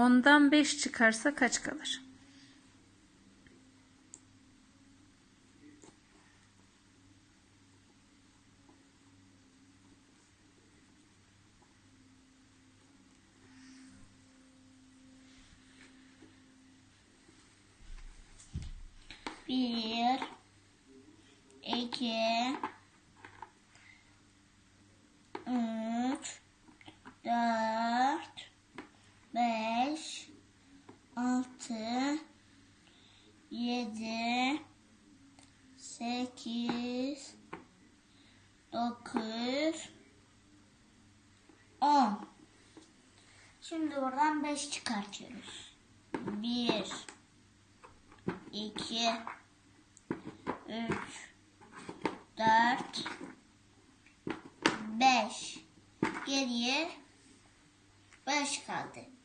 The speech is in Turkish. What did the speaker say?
10'dan 5 çıkarsa kaç kalır? Bir, iki, üç, dört, beş, altı, yedi, sekiz, dokuz, on. Şimdi buradan beş çıkartıyoruz. Bir, iki, üç, dört, beş. Geriye beş kaldı.